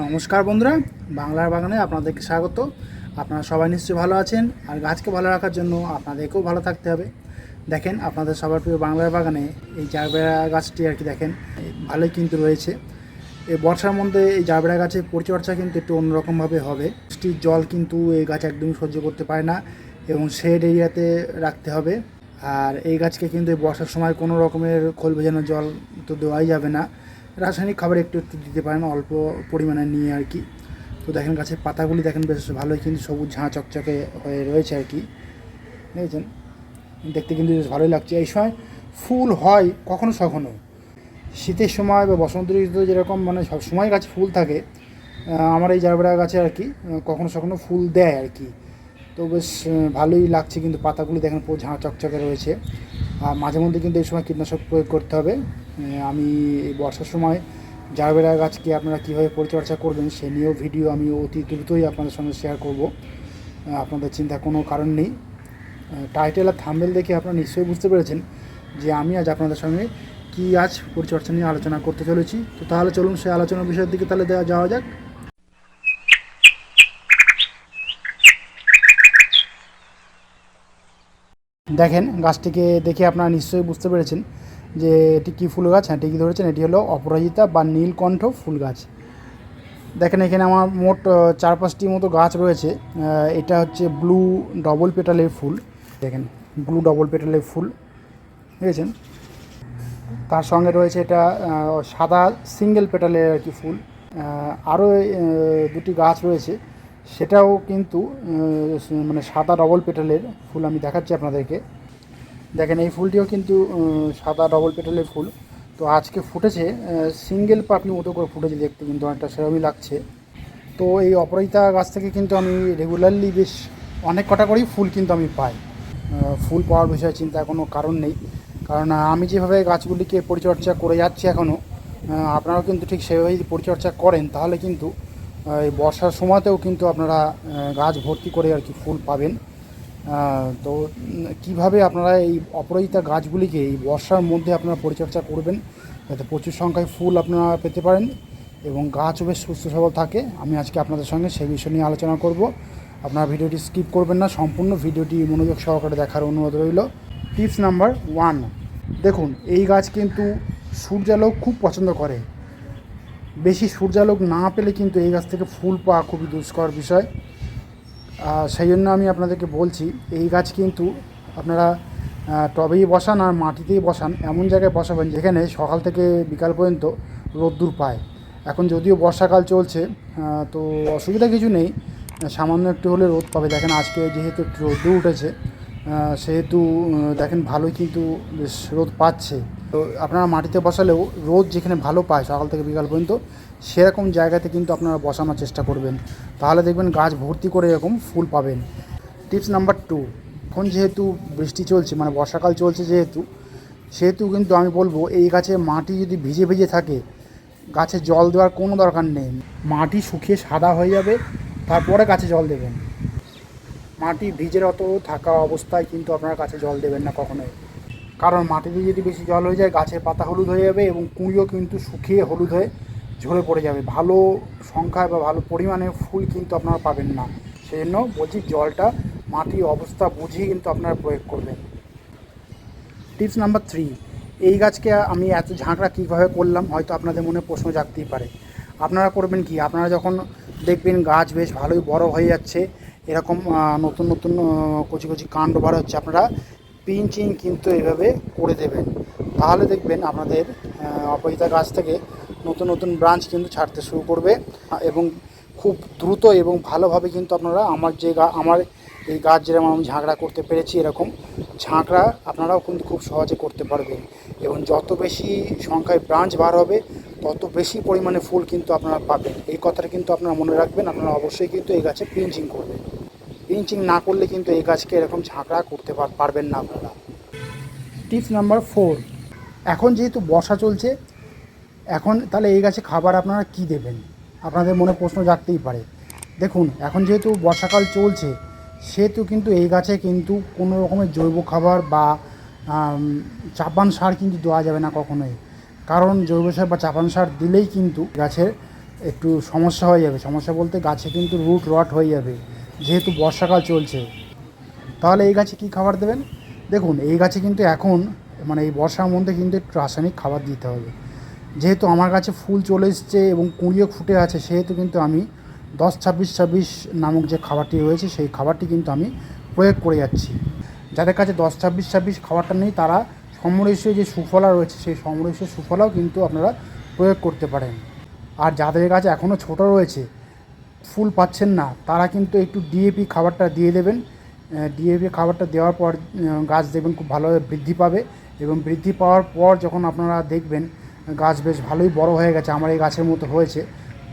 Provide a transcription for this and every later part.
নমস্কার বন্ধুরা, বাংলার বাগানে আপনাদেরকে স্বাগত। আপনারা সবাই নিশ্চয়ই ভালো আছেন, আর গাছকে ভালো রাখার জন্য আপনাদেরকেও ভালো থাকতে হবে। দেখেন, আপনাদের সবার প্রিয় বাংলার বাগানে এই জারবেড়া গাছটি আর কি দেখেন, ভালোই কিন্তু রয়েছে। এই বর্ষার মধ্যে এই জারবেড়া গাছের পরিচর্যা কিন্তু একটু অন্যরকমভাবে হবে। বৃষ্টির জল কিন্তু এই গাছ একদমই সহ্য করতে পারে না, এবং শেড এরিয়াতে রাখতে হবে। আর এই গাছকে কিন্তু বর্ষার সময় কোনো রকমের খোল ভেজানো জল তো দেওয়াই যাবে না। রাসায়নিক খাবার একটু একটু দিতে পারেন, অল্প পরিমাণে নিয়ে আর কি। তো দেখেন গাছের পাতাগুলি দেখেন বেশ ভালোই কিন্তু সবুজ ঝাঁ চকচকে হয়ে রয়েছে আর কি। দেখেছেন? দেখতে কিন্তু বেশ ভালোই লাগছে। এই সময় ফুল হয় কখনো কখনো শীতের সময় বা বসন্ত ঋতুতে যেরকম মানে সব সময় গাছে ফুল থাকে আমার এই জারবেড়া গাছে আর কি কখনো কখনো ফুল দেয় আর কি। তো বেশ ভালোই লাগছে কিন্তু পাতাগুলি দেখেন পুরো ঝাঁ চকচকে রয়েছে। আর মাঝে মধ্যে কিন্তু এই সময় কীটনাশক প্রয়োগ করতে হবে। আমি এই বর্ষার সময় জারবেড়া গাছকে আপনারা কীভাবে পরিচর্যা করবেন সে নিয়েও ভিডিও আমি অতি দ্রুতই আপনাদের সঙ্গে শেয়ার করব। আপনাদের চিন্তার কোনো কারণ নেই। টাইটেল আর থাম্বেল দেখে আপনারা নিশ্চয়ই বুঝতে পেরেছেন যে আমি আজ আপনাদের সঙ্গে কী আজ পরিচর্যা নিয়ে আলোচনা করতে চলেছি। তো তাহলে চলুন সেই আলোচনার বিষয়ের দিকে তাহলে দেওয়া যাওয়া যাক। দেখেন, গাছটিকে দেখে আপনারা নিশ্চয়ই বুঝতে পেরেছেন যে এটি কী ফুল গাছ? হ্যাঁ ঠিকই ধরেছেন, এটি হলো অপরাজিতা বা নীলকণ্ঠ ফুল গাছ। দেখেন এখানে আমার মোট চার পাঁচটি মতো গাছ রয়েছে। এটা হচ্ছে ব্লু ডবল পেটালের ফুল। দেখেন, ব্লু ডবল পেটালের ফুল। বুঝেছেন তার সঙ্গে রয়েছে এটা সাদা সিঙ্গেল পেটালের আর কি ফুল। আরও দুটি গাছ রয়েছে। সেটাও কিন্তু মানে সাদা ডবল পেটালের ফুল আমি দেখাচ্ছি আপনাদেরকে। দেখেন, এই ফুলটিও কিন্তু সাদা ডবল পেটালের ফুল। তো আজকে ফুটেছে সিঙ্গেল পাপড়ি মতো করে ফুটেছে দেখতে কিন্তু অনেকটা, সেরকমই লাগছে। তো এই অপরাজিতা গাছ থেকে কিন্তু আমি রেগুলারলি বেশ অনেক কটা করেই ফুল কিন্তু আমি পাই। ফুল পাওয়ার বিষয়ে চিন্তা কোনো কারণ নেই। কারণ আমি যেভাবে গাছগুলিকে পরিচর্যা করে যাচ্ছি এখনও আপনারাও কিন্তু ঠিক সেভাবেই পরিচর্যা করেন। তাহলে কিন্তু এই বর্ষার সময়তেও কিন্তু আপনারা গাছ ভর্তি করে আর কি ফুল পাবেন। তো কীভাবে আপনারা এই অপরাজিতা গাছগুলিকে এই বর্ষার মধ্যে আপনারা পরিচর্যা করবেন, যাতে প্রচুর সংখ্যায় ফুল আপনারা পেতে পারেন এবং গাছও বেশ সুস্থ সবল থাকে, আমি আজকে আপনাদের সঙ্গে সেই বিষয় নিয়ে আলোচনা করব। আপনারা ভিডিওটি স্কিপ করবেন না, সম্পূর্ণ ভিডিওটি মনোযোগ সহকারে দেখার অনুরোধ রইল। টিপস নাম্বার ওয়ান, দেখুন, এই গাছ কিন্তু সূর্যালোক খুব পছন্দ করে। বেশি সূর্যালোক না পেলে কিন্তু এই গাছ থেকে ফুল পাওয়া খুবই দুষ্কর বিষয়। সেই জন্য আমি আপনাদেরকে বলছি, এই গাছ কিন্তু আপনারা টবেই বসান আর মাটিতেই বসান, এমন জায়গায় বসাবেন যেখানে সকাল থেকে বিকাল পর্যন্ত রোদ্দুর পায়। এখন যদিও বর্ষাকাল চলছে তো অসুবিধা কিছু নেই, সামান্য একটু হলে রোদ পাবে। দেখেন আজকে যেহেতু একটু রোদ্দুর উঠেছে সেহেতু দেখেন ভালোই কিন্তু বেশ রোদ পাচ্ছে। তো আপনারা মাটিতে বসালেও রোদ যেখানে ভালো পায় সকাল থেকে বিকাল পর্যন্ত সেরকম জায়গাতে কিন্তু আপনারা বসানোর চেষ্টা করবেন। তাহলে দেখবেন গাছ ভর্তি করে এরকম ফুল পাবেন। টিপস নাম্বার টু, এখন যেহেতু বৃষ্টি চলছে মানে বর্ষাকাল চলছে যেহেতু, সেহেতু কিন্তু আমি বলব এই গাছে মাটি যদি ভিজে ভিজে থাকে, গাছে জল দেওয়ার কোনো দরকার নেই। মাটি শুকিয়ে সাদা হয়ে যাবে, তারপরে গাছে জল দেবেন। মাটি ভিজের অত থাকা অবস্থায় কিন্তু আপনার গাছে জল দেবেন না কখনোই। কারণ মাটিতে যদি বেশি জল হয়ে যায়, গাছের পাতা হলুদ হয়ে যাবে এবং কুঁড়িও কিন্তু শুকিয়ে হলুদ হয়ে ঝরে পড়ে যাবে। ভালো সংখ্যায় বা ভালো পরিমাণে ফুল কিন্তু আপনারা পাবেন না। সেই জন্য বলছি জলটা মাটি অবস্থা বুঝিয়ে কিন্তু আপনারা প্রয়োগ করবেন। টিপস নাম্বার থ্রি এই গাছকে আমি এত ঝাঁকড়া কীভাবে করলাম হয়তো আপনাদের মনে প্রশ্ন জাগতেই পারে। আপনারা করবেন কি? আপনারা যখন দেখবেন গাছ বেশ ভালোই বড় হয়ে যাচ্ছে এরকম নতুন নতুন কচি কচি কাণ্ড বার হচ্ছে আপনারা পিঞ্চিং কিন্তু এভাবে করে দেবেন। তাহলে দেখবেন আপনাদের আহ, অপরাজিতা গাছ থেকে নতুন নতুন ব্রাঞ্চ কিন্তু ছাড়তে শুরু করবে, এবং খুব দ্রুত এবং ভালোভাবে কিন্তু আপনারা আমার যে গা, আমার এই গাছ যেরকম আমি ঝাঁকড়া করতে পেরেছি এরকম, ঝাঁকড়া আপনারাও কিন্তু খুব সহজে করতে পারবেন। এবং যত বেশি সংখ্যায় ব্রাঞ্চ বার হবে, তত বেশি পরিমাণে ফুল কিন্তু আপনারা পাবেন। এই কথাটা কিন্তু আপনারা মনে রাখবেন, আপনারা অবশ্যই কিন্তু এই গাছে পিঞ্চিং করবেন। পিঞ্চিং না করলে কিন্তু এই গাছকে এরকম ঝাঁকড়া করতে পারবেন না আপনারা। টিপস নাম্বার ফোর এখন যেহেতু বর্ষা চলছে এখন তাহলে এই গাছে খাবার আপনারা কি দেবেন? আপনাদের মনে প্রশ্ন জাগতেই পারে। দেখুন, এখন যেহেতু বর্ষাকাল চলছে, সেহেতু কিন্তু এই গাছে কিন্তু কোনো রকমের জৈব খাবার বা চাপান সার কিন্তু দেওয়া যাবে না কখনোই। কারণ জৈব সার বা চাপান সার দিলেই কিন্তু গাছের একটু সমস্যা হয়ে যাবে। সমস্যা বলতে গাছে কিন্তু রুট রট হয়ে যাবে, যেহেতু বর্ষাকাল চলছে। তাহলে এই গাছে কী খাবার দেবেন? দেখুন, এই গাছে কিন্তু এখন মানে এই বর্ষার মধ্যে কিন্তু একটু রাসায়নিক খাবার দিতে হবে। যেহেতু আমার কাছে ফুল চলে এসছে এবং কুঁড়িও ফুটে আছে, সেহেতু কিন্তু আমি দশ ছাব্বিশ ছাব্বিশ নামক যে খাবারটি রয়েছে, সেই খাবারটি কিন্তু আমি প্রয়োগ করে যাচ্ছি। যাদের কাছে দশ ছাব্বিশ ছাব্বিশ খাবারটা নেই, তারা সমরেশীয় যে সুফলা রয়েছে, সেই সমরেশীয় সুফলাও কিন্তু আপনারা প্রয়োগ করতে পারেন। আর যাদের কাছে এখনও ছোট রয়েছে, ফুল পাচ্ছেন না, তারা কিন্তু একটু ডিএপি খাবারটা দিয়ে দেবেন। ডিএপি খাবারটা দেওয়ার পর গাছ দেখবেন খুব ভালোভাবে বৃদ্ধি পাবে এবং বৃদ্ধি পাওয়ার পর যখন আপনারা দেখবেন গাছ বেশ ভালোই বড় হয়ে গেছে, আমার এই গাছের মতো হয়েছে।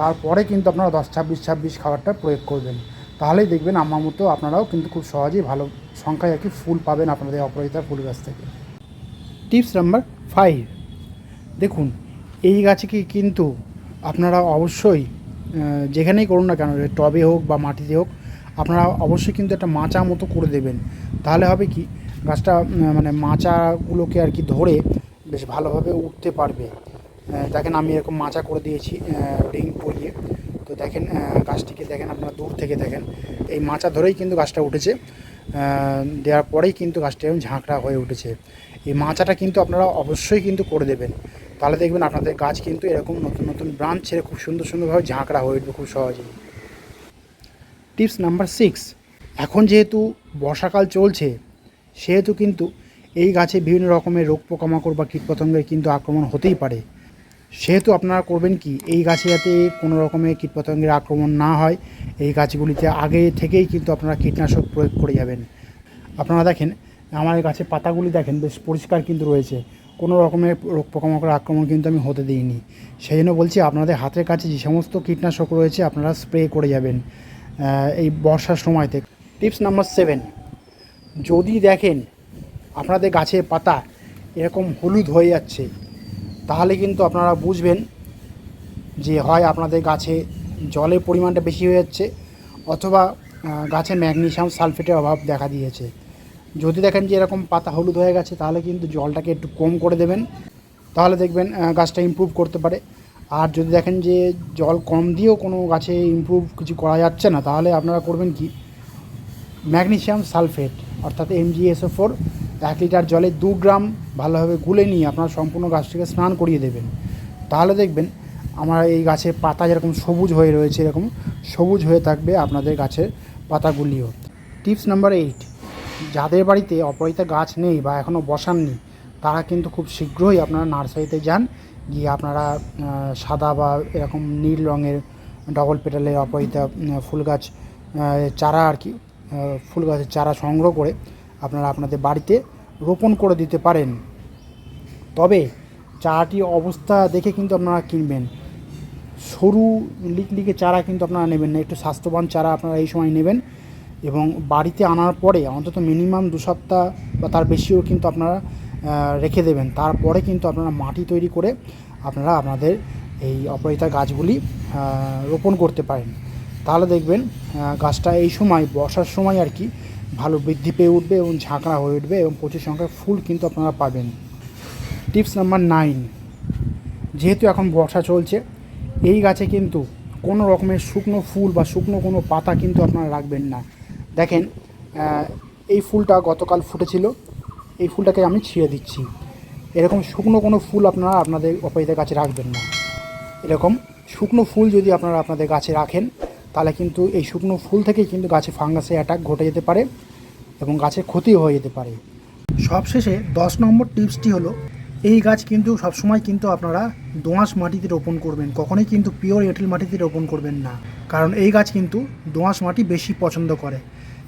তারপরে কিন্তু আপনারা দশ, ছাব্বিশ ছাব্বিশ খাবারটা প্রয়োগ করবেন। তাহলেই দেখবেন আমার মতো আপনারাও কিন্তু খুব সহজেই ভালো সংখ্যায় আর কি ফুল পাবেন আপনাদের অপরাজিতা ফুল গাছ থেকে। Tips number five. দেখুন, এই গাছে কি কিন্তু আপনারা অবশ্যই যেখানেই করুন না কেন টবে হোক বা মাটিতে হোক, আপনারা অবশ্যই কিন্তু একটা মাচা মতো করে দেবেন। তাহলে হবে কি, গাছটা মানে মাচাগুলোকে আর কি ধরে বেশ ভালোভাবে উঠতে পারবে। দেখেন আমি এরকম মাচা করে দিয়েছি রিং পরিয়ে। তো দেখেন গাছটিকে দেখেন আপনারা দূর থেকে দেখেন। এই মাচা ধরেই কিন্তু গাছটা উঠেছে। দেওয়ার পরেই কিন্তু গাছটা এরকম ঝাঁকড়া হয়ে উঠেছে। এই মাচাটা কিন্তু আপনারা অবশ্যই কিন্তু করে দেবেন। তাহলে দেখবেন আপনাদের গাছ কিন্তু এরকম নতুন নতুন ব্রাঞ্চ ছেড়ে খুব সুন্দর সুন্দরভাবে ঝাঁকড়া হয়ে উঠবে খুব সহজেই। টিপস নাম্বার সিক্স, এখন যেহেতু বর্ষাকাল চলছে, সেহেতু কিন্তু এই গাছে বিভিন্ন রকমের রোগ পোকামাকড় বা কীটপতঙ্গের কিন্তু আক্রমণ হতেই পারে। সেহেতু আপনারা করবেন কি, এই গাছে যাতে কোনো রকমের কীটপতঙ্গের আক্রমণ না হয়, এই গাছগুলিতে আগে থেকেই কিন্তু আপনারা কীটনাশক প্রয়োগ করে যাবেন। আপনারা দেখেন, আমার এই গাছের পাতাগুলি দেখেন, বেশ পরিষ্কার কিন্তু রয়েছে। কোনো রকমের রোগ পোকামাকড় আক্রমণ কিন্তু আমি হতে দিইনি। সেই জন্য বলছি, আপনাদের হাতের কাছে যে সমস্ত কীটনাশক রয়েছে, আপনারা স্প্রে করে যাবেন এই বর্ষার সময়তে। টিপস নাম্বার সেভেন, যদি দেখেন আপনাদের গাছের পাতা এরকম হলুদ হয়ে যাচ্ছে, তাহলে কিন্তু আপনারা বুঝবেন যে হয় আপনাদের গাছে জলের পরিমাণটা বেশি হয়ে যাচ্ছে অথবা গাছে ম্যাগনেশিয়াম সালফেটের অভাব দেখা দিয়েছে। যদি দেখেন যে এরকম পাতা হলুদ হয়ে গেছে, তাহলে কিন্তু জলটাকে একটু কম করে দেবেন, তাহলে দেখবেন গাছটা ইমপ্রুভ করতে পারে। আর যদি দেখেন যে জল কম দিয়েও কোনো গাছে ইমপ্রুভ কিছু করা যাচ্ছে না, তাহলে আপনারা করবেন কি? ম্যাগনেসিয়াম সালফেট, অর্থাৎ এমজিএসও ফোর এক লিটার জলে দু গ্রাম ভালোভাবে গুলে নিয়ে আপনার সম্পূর্ণ গাছটিকে স্নান করিয়ে দেবেন। তাহলে দেখবেন আমার এই গাছের পাতা যেরকম সবুজ হয়ে রয়েছে, এরকম সবুজ হয়ে থাকবে আপনাদের গাছের পাতাগুলিও। টিপস নাম্বার এইট, যাদের বাড়িতে অপরাজিতা গাছ নেই বা এখনও বসাননি, তারা কিন্তু খুব শীঘ্রই আপনারা নার্সারিতে যান, গিয়ে আপনারা সাদা বা এরকম নীল রঙের ডবল পেটালের অপরাজিতা ফুল গাছ চারা আর কি ফুল গাছের চারা সংগ্রহ করে আপনারা আপনাদের বাড়িতে রোপণ করে দিতে পারেন। তবে চারাটি অবস্থা দেখে কিন্তু আপনারা কিনবেন। সরু লিকলিকে চারা কিন্তু আপনারা নেবেন না, একটু স্বাস্থ্যবান চারা আপনারা এই সময় নেবেন এবং বাড়িতে আনার পরে অন্তত মিনিমাম দু সপ্তাহ বা তার বেশিও কিন্তু আপনারা রেখে দেবেন। তারপরে কিন্তু আপনারা মাটি তৈরি করে আপনারা আপনাদের এই অপরাজিতা গাছগুলি রোপণ করতে পারেন। তাহলে দেখবেন গাছটা এই সময়, বর্ষার সময় আর কি ভালো বৃদ্ধি পেয়ে উঠবে এবং ঝাঁকড়া হয়ে উঠবে এবং প্রচুর সংখ্যায় ফুল কিন্তু আপনারা পাবেন। টিপস নাম্বার নাইন, যেহেতু এখন বর্ষা চলছে, এই গাছে কিন্তু কোনো রকমের শুকনো ফুল বা শুকনো কোনো পাতা কিন্তু আপনারা রাখবেন না। দেখেন এই ফুলটা গতকাল ফুটেছিল, এই ফুলটাকে আমি ছিঁড়ে দিচ্ছি। এরকম শুকনো কোনো ফুল আপনারা আপনাদের অপরাজিতা গাছে রাখবেন না। এরকম শুকনো ফুল যদি আপনারা আপনাদের গাছে রাখেন তাহলে কিন্তু এই শুকনো ফুল থেকেই কিন্তু গাছে ফাঙ্গাসে অ্যাটাক ঘটে যেতে পারে এবং গাছের ক্ষতিও হয়ে যেতে পারে। সবশেষে দশ নম্বর টিপসটি হলো, এই গাছ কিন্তু সবসময় কিন্তু আপনারা দোঁয়াশ মাটিতে রোপণ করবেন, কখনোই কিন্তু পিওর এঁটেল মাটিতে রোপণ করবেন না। কারণ এই গাছ কিন্তু দোঁয়াশ মাটি বেশি পছন্দ করে।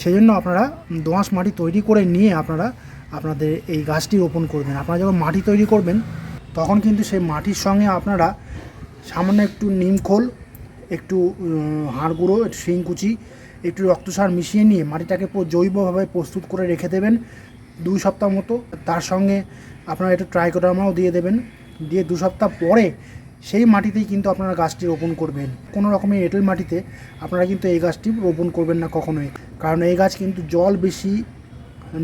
সেই জন্য আপনারা দোঁয়াশ মাটি তৈরি করে নিয়ে আপনারা আপনাদের এই গাছটি রোপণ করবেন। আপনারা যখন মাটি তৈরি করবেন, তখন কিন্তু সেই মাটির সঙ্গে আপনারা সামান্য একটু নিমখোল একটু হাড় গুঁড়ো, একটু শিংকুচি একটু রক্তসার মিশিয়ে নিয়ে মাটিটাকে জৈবভাবে প্রস্তুত করে রেখে দেবেন দুই সপ্তাহ মতো। তার সঙ্গে আপনারা একটু ট্রাইকোডার্মাও দিয়ে দেবেন। দিয়ে দু সপ্তাহ পরে সেই মাটিতেই কিন্তু আপনারা গাছটি রোপণ করবেন। কোনো রকমের এঁটেল মাটিতে আপনারা কিন্তু এই গাছটি রোপণ করবেন না কখনোই। কারণ এই গাছ কিন্তু জল বেশি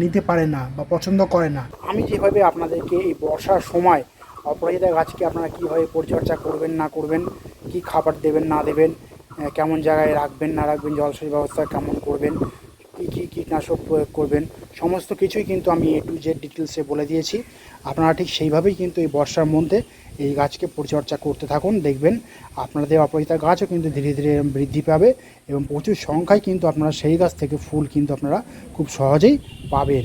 নিতে পারে না বা পছন্দ করে না। আমি যেভাবে আপনাদেরকে এই বর্ষার সময় অপরাজিতা গাছকে আপনারা কীভাবে পরিচর্যা করবেন, না করবেন, কি খাবার দেবেন, না দেবেন কেমন জায়গায় রাখবেন, না রাখবেন, জলসেচ ব্যবস্থা কেমন করবেন, কী কী, কীটনাশক প্রয়োগ করবেন, সমস্ত কিছুই কিন্তু আমি এ টু জেড ডিটেলসে বলে দিয়েছি। আপনারা ঠিক সেইভাবেই কিন্তু এই বর্ষার মধ্যে এই গাছকে পরিচর্যা করতে থাকুন, দেখবেন আপনাদের অপরাজিতা গাছও কিন্তু ধীরে ধীরে বৃদ্ধি পাবে এবং প্রচুর সংখ্যায় কিন্তু আপনারা সেই গাছ থেকে ফুল কিন্তু আপনারা খুব সহজেই পাবেন।